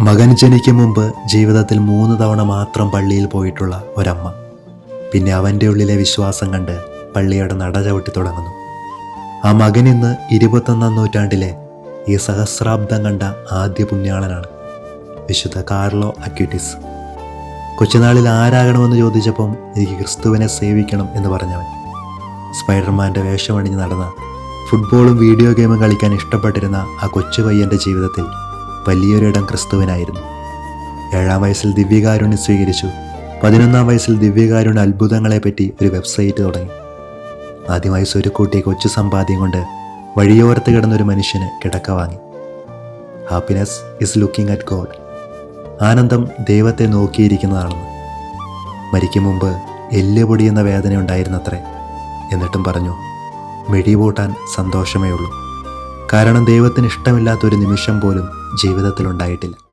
മകൻ ജനിക്കും മുമ്പ് ജീവിതത്തിൽ മൂന്ന് തവണ മാത്രം പള്ളിയിൽ പോയിട്ടുള്ള ഒരമ്മ. പിന്നെ അവന്റെ ഉള്ളിലെ വിശ്വാസം കണ്ട് പള്ളിയുടെ നട ചവിട്ടി തുടങ്ങുന്നു. ആ മകൻ ഇന്ന് ഇരുപത്തൊന്നാം നൂറ്റാണ്ടിലെ ഈ സഹസ്രാബ്ദം കണ്ട ആദ്യ പുണ്യാളനാണ്. വിശുദ്ധ കാർലോ അക്യൂട്ടിസ്. കൊച്ചുനാളിൽ ആരാകണമെന്ന് ചോദിച്ചപ്പം എനിക്ക് ക്രിസ്തുവിനെ സേവിക്കണം എന്ന് പറഞ്ഞവൻ. സ്പൈഡർമാന്റെ വേഷമണിഞ്ഞ് നടന്ന ഫുട്ബോളും വീഡിയോ ഗെയിമും കളിക്കാൻ ഇഷ്ടപ്പെട്ടിരുന്ന ആ കൊച്ചു പയ്യന്റെ ജീവിതത്തിൽ വലിയൊരിടം ക്രിസ്തുവിനായിരുന്നു. ഏഴാം വയസ്സിൽ ദിവ്യകാരുണ്യം സ്വീകരിച്ചു. പതിനൊന്നാം വയസ്സിൽ ദിവ്യകാരുണ്യ അത്ഭുതങ്ങളെപ്പറ്റി ഒരു വെബ്സൈറ്റ് തുടങ്ങി. ആദ്യമായി സ്വരുക്കൂട്ടിയ കൊച്ചു സമ്പാദ്യം കൊണ്ട് വഴിയോരത്ത് കിടന്നൊരു മനുഷ്യന് കിടക്ക വാങ്ങി. Happiness is looking at God ആനന്ദം ദൈവത്തെ നോക്കിയിരിക്കുന്നതാണെന്ന്. മരിക്കും മുമ്പ് എല്ല് പൊടിയുന്ന വേദന ഉണ്ടായിരുന്നത്രേ. എന്നിട്ടും പറഞ്ഞു മിഴിപൂട്ടാൻ സന്തോഷമേ ഉള്ളൂ കാരണം ദൈവത്തിന് ഇഷ്ടമില്ലാത്തൊരു നിമിഷം പോലും ജീവിതത്തിൽ ഉണ്ടായിട്ടില്ല